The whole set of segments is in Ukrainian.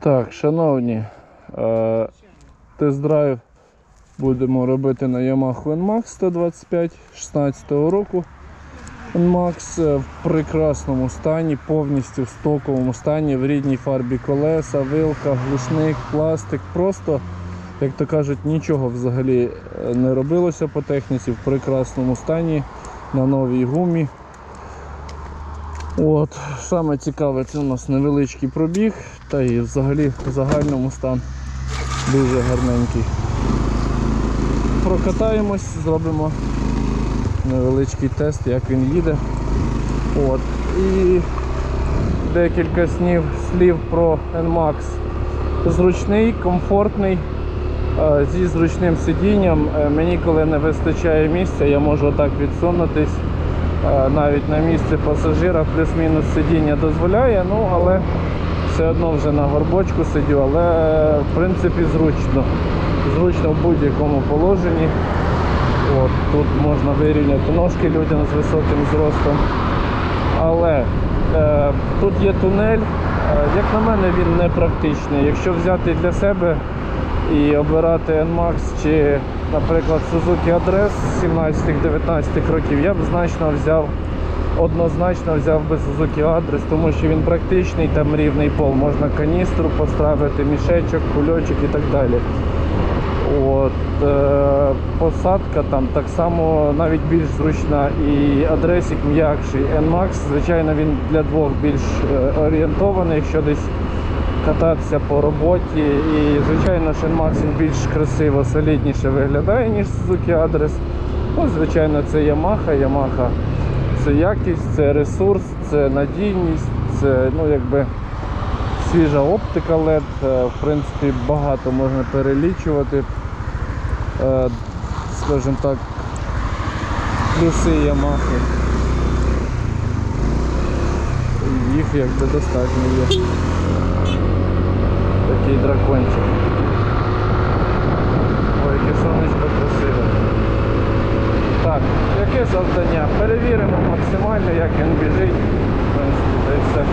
Так, шановні, е, тест-драйв будемо робити на Yamaha NMAX 125 16 року. NMAX е, в прекрасному стані, повністю в стоковому стані, в рідній фарбі колеса, вилка, глушник, пластик. Просто, як то кажуть, нічого взагалі е, не робилося по техніці, в прекрасному стані, на новій гумі. От, саме цікаве, це у нас невеличкий пробіг, та і взагалі в загальному стан дуже гарненький. Прокатаємось, зробимо невеличкий тест, як він їде. От. І декілька снів, слів про NMAX. Зручний, комфортний, е, зі зручним сидінням. Е, Мені коли не вистачає місця, я можу отак відсунутись навіть на місце пасажира, плюс-мінус сидіння дозволяє, ну але все одно вже на горбочку сидю, але е, в принципі зручно. Зручно в будь-якому положенні. От, тут можна вирівняти ножки людям з високим зростом. Але е, тут є тунель. Е, як на мене, він не практичний. Якщо взяти для себе і обирати NMAX чи, наприклад, Suzuki Address 17-19 років, я б значно взяв, однозначно взяв би Suzuki Address, тому що він практичний, там рівний пол, можна каністру поставити, мішечок, кульочок і так далі. От, е, посадка там так само навіть більш зручна і адресик м'якший. NMAX, звичайно, він для двох більш е, орієнтований, якщо десь кататися по роботі. І звичайно, NMAX більш красиво, солідніше виглядає, ніж Suzuki Address. Ну, звичайно, це Yamaha. Yamaha це якість, це ресурс, це надійність, це ну, якби свіжа оптика LED, е, в принципі, багато можна перелічувати. Е, Скажімо так, плюси Yamaha. Їх якби достатньо є. Такий дракончик. Ой, яке сонечко красиве. Так, яке завдання? Перевіримо максимально, як він біжить. В принципі, та все.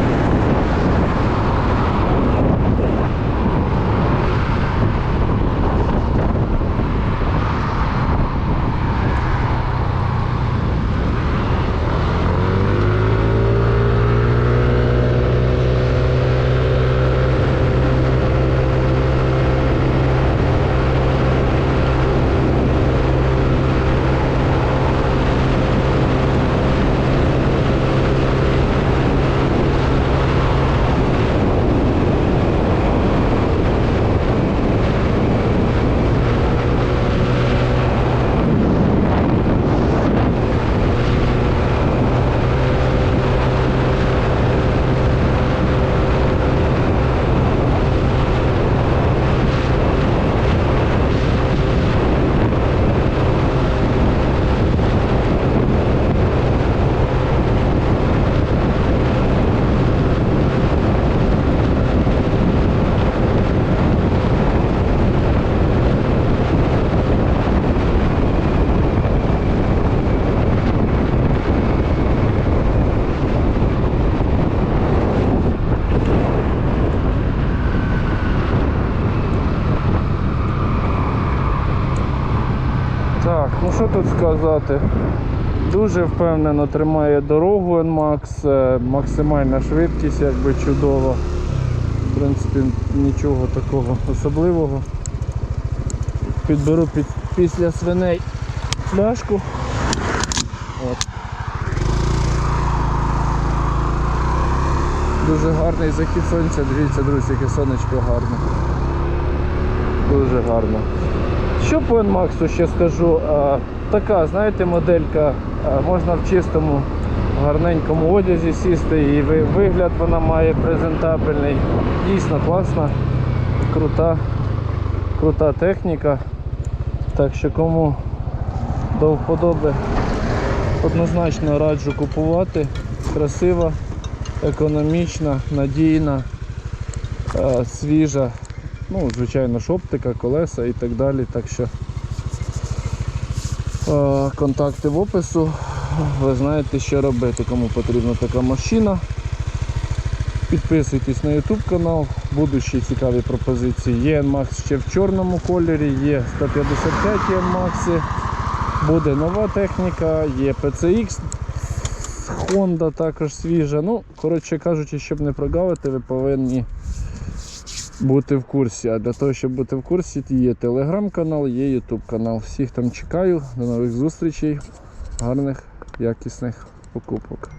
Так, ну що тут сказати? Дуже впевнено тримає дорогу NMAX, е, максимальна швидкість якби чудова. В принципі, нічого такого особливого. Підберу під, після свиней пляшку. От. Дуже гарний захід сонця, дивіться, друзі, яке сонечко гарне. Дуже гарно. Що по NMAX ще скажу? Така, знаєте, моделька, можна в чистому, гарненькому одязі сісти і вигляд вона має презентабельний. Дійсно класна, крута, крута техніка. Так що кому до вподоби однозначно раджу купувати. Красива, економічна, надійна, свіжа. Ну, звичайно, ж оптика, колеса і так далі. Так що контакти в опису. Ви знаєте, що робити, кому потрібна така машина. Підписуйтесь на YouTube канал, будуть цікаві пропозиції. Є NMAX ще в чорному кольорі, є 155 NMAX, буде нова техніка, є PCX Honda також свіжа. Ну, коротше кажучи, щоб не прогавити, ви повинні бути в курсі. А для того, щоб бути в курсі, є телеграм-канал, є ютуб канал. Всіх там чекаю. До нових зустрічей, гарних, якісних покупок.